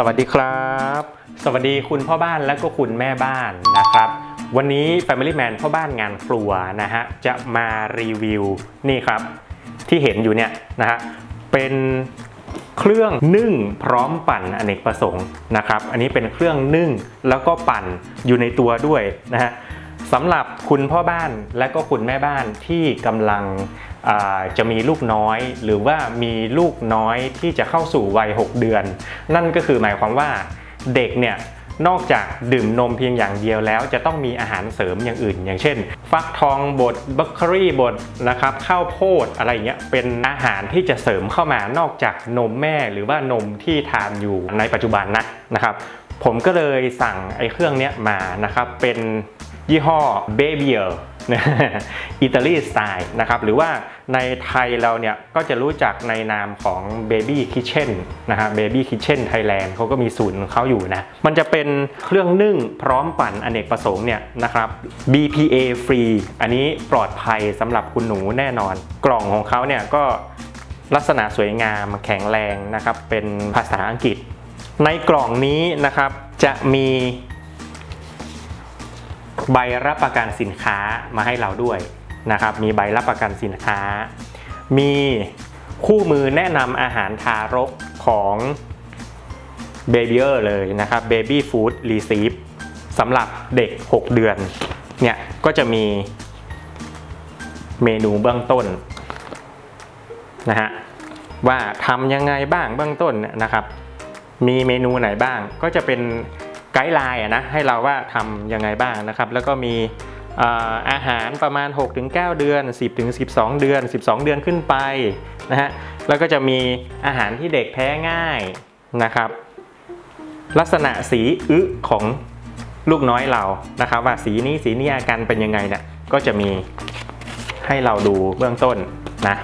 สวัสดีครับ สวัสดีคุณพ่อบ้านและก็คุณแม่บ้านนะครับ วันนี้ Family Man พ่อบ้านงานครัวนะฮะจะมารีวิวนี่ครับ ที่เห็นอยู่เนี่ยนะฮะเป็นเครื่องนึ่งพร้อมปั่นอเนกประสงค์นะครับ อันนี้เป็นเครื่องนึ่งแล้วก็ปั่นอยู่ในตัวด้วยนะฮะสำหรับคุณพ่อบ้านและก็คุณแม่บ้านที่กำลังจะมีลูกน้อย หรือว่ามีลูกน้อยที่จะเข้าสู่วัย 6 เดือน นั่นก็คือหมายความว่าเด็กเนี่ยนอกจากดื่มนมเพียงอย่างเดียวแล้ว จะต้องมีอาหารเสริมอย่างอื่น อย่างเช่น ฟักทองบดบัคเคอรี่บดนะครับข้าวโพดอะไรเงี้ยเป็นอาหารที่จะเสริมเข้ามานอกจากนมแม่หรือว่านมที่ทานอยู่ในปัจจุบันนะนะครับ ผมก็เลยสั่งไอ้เครื่องเนี้ยมานะครับเป็นยี่ห้อ b a b y e r อิตาลีสไตล์นะครับหรือว่าในไทยเราเนี่ยก็จะรู้จักในนามของ Baby Kitchen นะฮะ Baby Kitchen Thailand เขาก็มีศูนย์ของเขาอยู่นะมันจะเป็นเครื่องนึ่งพร้อมปั่นอเนกประสงค์เนี่ยนะครับ BPA free อันนี้ปลอดภัยสำหรับคุณหนูแน่นอน กล่องของเขาเนี่ยก็ลักษณะสวยงามแข็งแรงนะครับเป็นภาษาอังกฤษ ในกล่องนี้นะครับจะมี ใบรับประกันสินค้ามาให้เราด้วยนะครับ มีใบรับประกันสินค้า มีคู่มือแนะนำอาหารทารกของ b a b y e r เลยนะครับ Baby Food Receipt สำหรับเด็ก 6 เดือน เนี่ย ก็จะมีเมนูเบื้องต้นนะฮะว่าทำยังไงบ้างเบื้องต้นนะครับ มีเมนูไหนบ้างก็จะเป็น ไกด์ไลน์อะนะให้เราว่าทำยังไงบ้างนะครับ แล้วก็มีอาหารประมาณ 6-9 เดือน 10-12 เดือน 12 เดือนขึ้นไปนะฮะแล้วก็จะมีอาหารที่เด็กแพ้ง่ายนะครับ ลักษณะสีอึของลูกน้อยเรานะครับ ว่าสีนี้สีนี้อาการเป็นยังไงเนี่ยก็จะมีให้เราดูเบื้องต้นนะ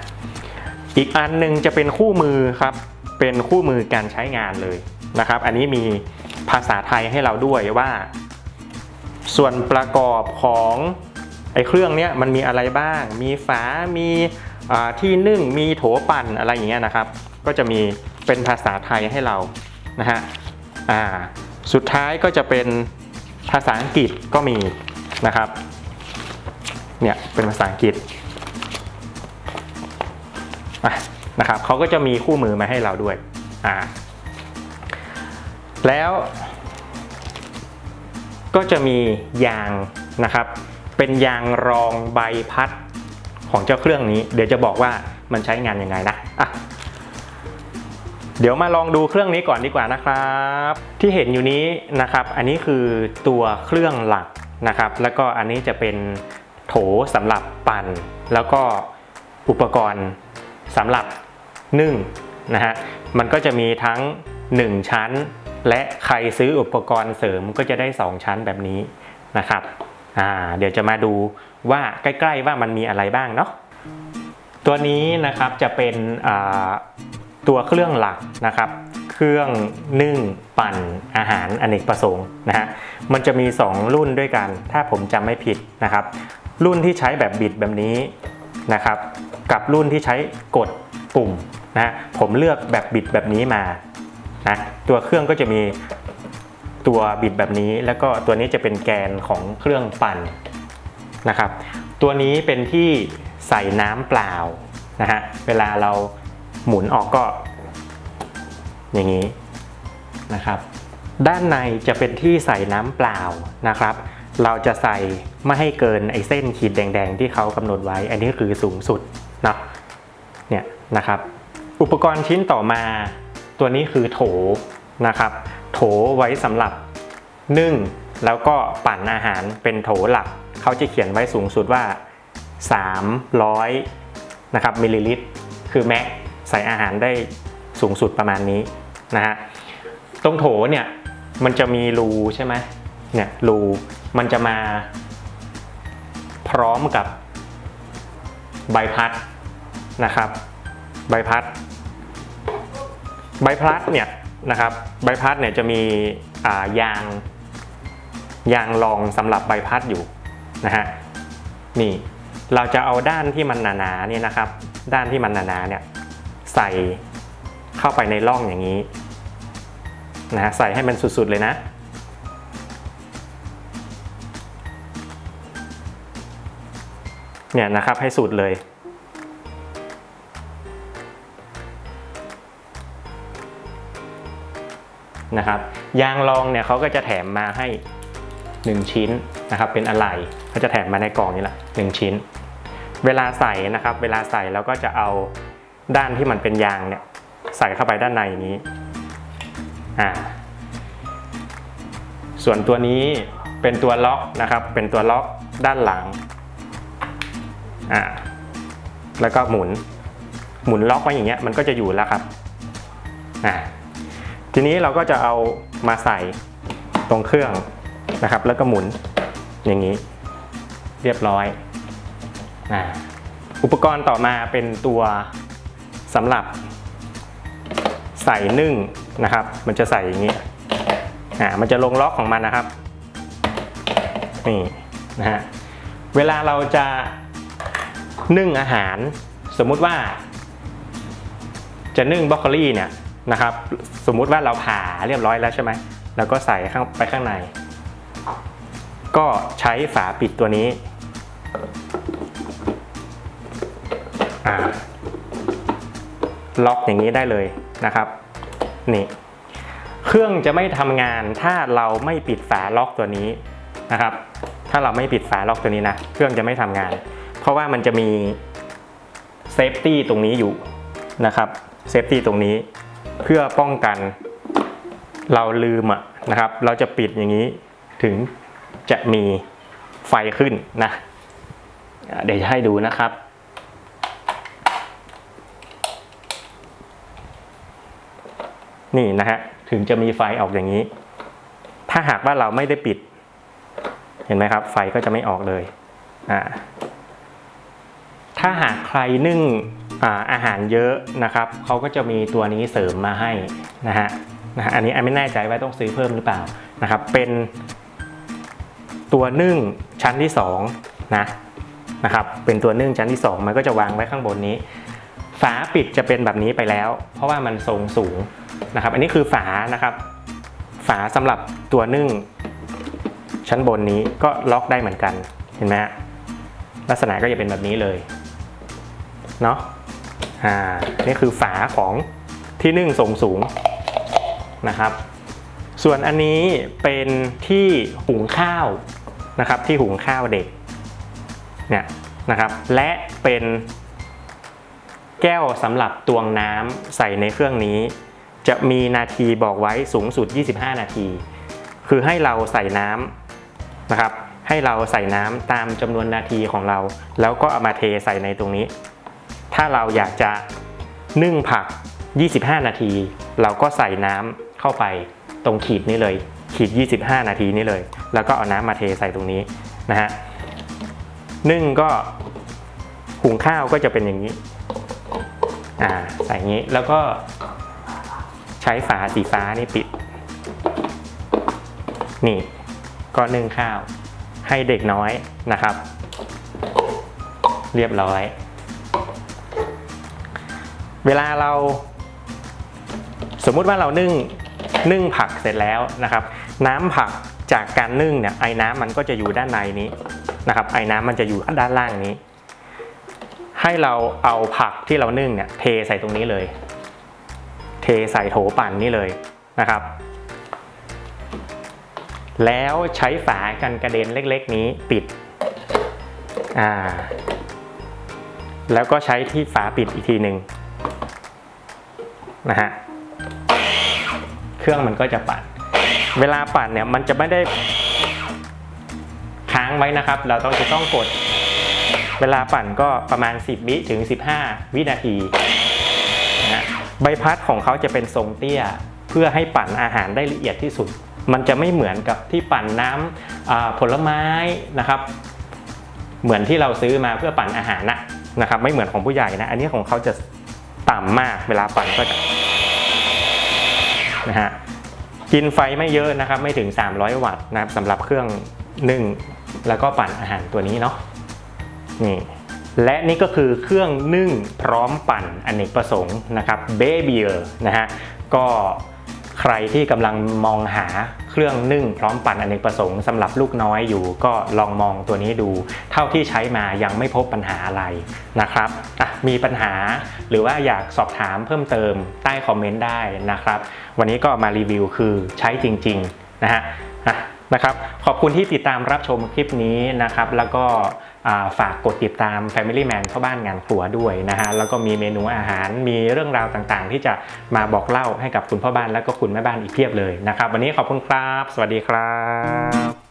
อีกอันหนึ่งจะเป็นคู่มือครับเป็นคู่มือการใช้งานเลยนะครับ อันนี้มี ภาษาไทยให้เราด้วยว่า ส่วนประกอบของไอ้เครื่องเนี้ยมันมีอะไรบ้าง มีฝา มีที่นึ่ง มีโถปั่นอะไรอย่างเงี้ยนะครับ ก็จะมีเป็นภาษาไทยให้เรานะฮะอ่าสุดท้ายก็จะเป็นภาษาอังกฤษก็มีนะครับ เนี่ยเป็นภาษาอังกฤษอะนะครับเขาก็จะมีคู่มือมาให้เราด้วยอ่า แล้วก็จะมียางนะครับ เป็นยางรองใบพัดของเจ้าเครื่องนี้ เดี๋ยวจะบอกว่ามันใช้งานยังไงนะอะเดี๋ยวมาลองดูเครื่องนี้ก่อนดีกว่านะครับ ที่เห็นอยู่นี้นะครับ อันนี้คือตัวเครื่องหลักนะครับ แล้วก็อันนี้จะเป็นโถสำหรับปั่น แล้วก็อุปกรณ์สำหรับนึ่งนะฮะมันก็จะมีทั้ง 1 ชั้น และใครซื้ออุปกรณ์เสริมก็จะได้ 2 ชั้นแบบนี้นะครับเดี๋ยวจะมาดูว่าใกล้ ๆ ว่ามันมีอะไรบ้างเนาะตัวนี้นะครับจะเป็นตัวเครื่องหลักนะครับ เครื่องนึ่งปั่นอาหารอเนกประสงค์นะฮะมันจะมี 2 รุ่นด้วยกันถ้าผมจำไม่ผิดนะครับ รุ่นที่ใช้แบบบิดแบบนี้นะครับ กับรุ่นที่ใช้กดปุ่มนะผมเลือกแบบบิดแบบนี้มา นะตัวเครื่องก็จะมีตัวบิดแบบนี้ แล้วก็ตัวนี้จะเป็นแกนของเครื่องปั่นนะครับ ตัวนี้เป็นที่ใส่น้ำเปล่านะฮะเวลาเราหมุนออกก็ อย่างนี้นะครับ ด้านในจะเป็นที่ใส่น้ำเปล่านะครับ เราจะใส่ไม่ให้เกินไอ้เส้นขีดแดง ๆ ที่เขากำหนดไว้ อันนี้คือสูงสุดเนาะเนี่ยนะครับ อุปกรณ์ชิ้นต่อมา ตัวนี้คือโถนะครับ โถไว้สำหรับนึ่งแล้วก็ปั่นอาหารเป็นโถหลัก เขาจะเขียนไว้สูงสุดว่า 300นะครับมิลลิลิตร คือแม็กใส่อาหารได้สูงสุดประมาณนี้นะฮะตรงโถเนี่ยมันจะมีรูใช่ไหมเนี่ยรูมันจะมาพร้อมกับใบพัดนะครับ ใบพัด ใบพัดเนี่ยนะครับใบพัดเนี่ยจะมีายางยางรองสำหรับใบพัดอยู่นะฮะนี่เราจะเอาด้านที่มันหนาๆเนี่ยนะครับ ด้านที่มันหนาๆเนี่ยใส่เข้าไปในร่องอย่างนี้นะฮะใส่ให้มันสุดๆเลยนะ เนี่ยนะครับให้สุดเลย นะครับ ยางรองเนี่ยเขาก็จะแถมมาให้ 1 ชิ้นนะครับ เป็นอะไหล่เขาจะแถมมาในกล่องนี้แหละ1ชิ้น เวลาใส่นะครับ เวลาใส่เราก็จะเอาด้านที่มันเป็นยางเนี่ยใส่เข้าไปด้านในนี้อ่าส่วนตัวนี้เป็นตัวล็อกนะครับ เป็นตัวล็อกด้านหลังอ่าแล้วก็หมุน หมุนล็อกไว้อย่างเงี้ยมันก็จะอยู่แล้วครับอ่า ทีนี้เราก็จะเอามาใส่ตรงเครื่องนะครับ แล้วก็หมุนอย่างนี้เรียบร้อยอุปกรณ์ต่อมาเป็นตัวสำหรับใส่นึ่งนะครับ มันจะใส่อย่างนี้อ่ามันจะลงล็อกของมันนะครับนี่นะฮะเวลาเราจะนึ่งอาหาร สมมุติว่า จะนึ่งบรอกโคลีเนี่ย นะครับ สมมุติว่าเราผ่าเรียบร้อยแล้วใช่ไหมแล้วก็ใส่ข้างไปข้างใน ก็ใช้ฝาปิดตัวนี้ล็อกอย่างนี้ได้เลยนะครับ นี่เครื่องจะไม่ทำงานถ้าเราไม่ปิดฝาล็อกตัวนี้นะครับ ถ้าเราไม่ปิดฝาล็อกตัวนี้นะ เครื่องจะไม่ทำงาน เพราะว่ามันจะมีเซฟตี้ตรงนี้อยู่นะครับ เซฟตี้ตรงนี้ เพื่อป้องกันเราลืมอะนะครับ เราจะปิดอย่างนี้ถึงจะมีไฟขึ้นนะ เดี๋ยวจะให้ดูนะครับ นี่นะฮะถึงจะมีไฟออกอย่างนี้ ถ้าหากว่าเราไม่ได้ปิด เห็นไหมครับ ไฟก็จะไม่ออกเลยอ่าถ้าหากใครนึ่ง อาหารเยอะนะครับเขาก็จะมีตัวนี้เสริมมาให้นะฮะนะฮะอันนี้ไม่แน่ใจว่าต้องซื้อเพิ่มหรือเปล่านะครับ เป็นตัวนึ่งชั้นที่2นะนะครับ เป็นตัวนึ่งชั้นที่ 2 มันก็จะวางไว้ข้างบนนี้ ฝาปิดจะเป็นแบบนี้ไปแล้ว เพราะว่ามันทรงสูงนะครับ อันนี้คือฝานะครับ ฝาสำหรับตัวนึ่งชั้นบนนี้ก็ล็อกได้เหมือนกันเห็นไหมฮะลักษณะก็จะเป็นแบบนี้เลยเนาะ อ่านี่คือฝาของที่นึ่งทรงสูงนะครับ ส่วนอันนี้เป็นที่หุงข้าวนะครับ ที่หุงข้าวเด็กเนี่ยนะครับ และเป็นแก้วสำหรับตวงน้ำใส่ในเครื่องนี้ จะมีนาทีบอกไว้สูงสุด 25 นาที คือให้เราใส่น้ำนะครับ ให้เราใส่น้ำตามจำนวนนาทีของเรา แล้วก็เอามาเทใส่ในตรงนี้ ถ้าเราอยากจะนึ่งผัก 25 นาที เราก็ใส่น้ำเข้าไปตรงขีดนี้เลย ขีด 25 นาทีนี้เลย แล้วก็เอาน้ำมาเทใส่ตรงนี้นะฮะนึ่งก็หุงข้าวก็จะเป็นอย่างนี้อ่าใส่อย่างนี้แล้วก็ใช้ฝาสีฟ้านี่ปิด นี่ก็นึ่งข้าวให้เด็กน้อยนะครับ เรียบร้อย เวลาเรา สมมุติว่าเรานึ่งนึ่งผักเสร็จแล้วนะครับ น้ำผักจากการนึ่งเนี่ยไอ้น้ำมันก็จะอยู่ด้านในนี้นะครับ ไอ้น้ำมันจะอยู่ด้านล่างนี้ ให้เราเอาผักที่เรานึ่งเนี่ยเทใส่ตรงนี้เลย เทใส่โถปั่นนี่เลยนะครับ แล้วใช้ฝากันกระเด็นเล็ก ๆ นี้ปิดอ่าแล้วก็ใช้ที่ฝาปิดอีกทีหนึ่ง นะฮะเครื่องมันก็จะปั่น เวลาปั่นเนี่ยมันจะไม่ได้ค้างไว้นะครับ เราต้องจะต้องกด เวลาปั่นก็ประมาณ 10 วิถึง 15 วินาทีนะฮะใบพัดของเขาจะเป็นทรงเตี้ยเพื่อให้ปั่นอาหารได้ละเอียดที่สุด มันจะไม่เหมือนกับที่ปั่นน้ำผลไม้นะครับ เหมือนที่เราซื้อมาเพื่อปั่นอาหารนะนะครับ ไม่เหมือนของผู้ใหญ่นะ อันนี้ของเขาจะต่ำมากเวลาปั่นก็จะ นะฮะกินไฟไม่เยอะนะครับไม่ถึง 300 วัตต์นะครับสำหรับเครื่องนึ่งแล้วก็ปั่นอาหารตัวนี้เนาะนี่และนี่ก็คือเครื่องนึ่งพร้อมปั่นอเนกประสงค์นะครับเบเบียร์นะฮะก็ ใครที่กำลังมองหาเครื่องนึ่งพร้อมปั่นอเนกประสงค์สำหรับลูกน้อยอยู่ก็ลองมองตัวนี้ดู เท่าที่ใช้มายังไม่พบปัญหาอะไรนะครับอะมีปัญหาหรือว่าอยากสอบถามเพิ่มเติมใต้คอมเมนต์ได้นะครับ วันนี้ก็มารีวิวคือใช้จริงๆนะฮะอะนะครับขอบคุณที่ติดตามรับชมคลิปนี้นะครับ แล้วก็ ฝากกดติดตาม Family Man เข้าบ้านงานครัวด้วยนะฮะแล้วก็มีเมนูอาหารมีเรื่องราวต่างๆ ที่จะมาบอกเล่าให้กับคุณพ่อบ้านและก็คุณแม่บ้านอีกเพียบเลยนะครับ วันนี้ขอบคุณครับ สวัสดีครับ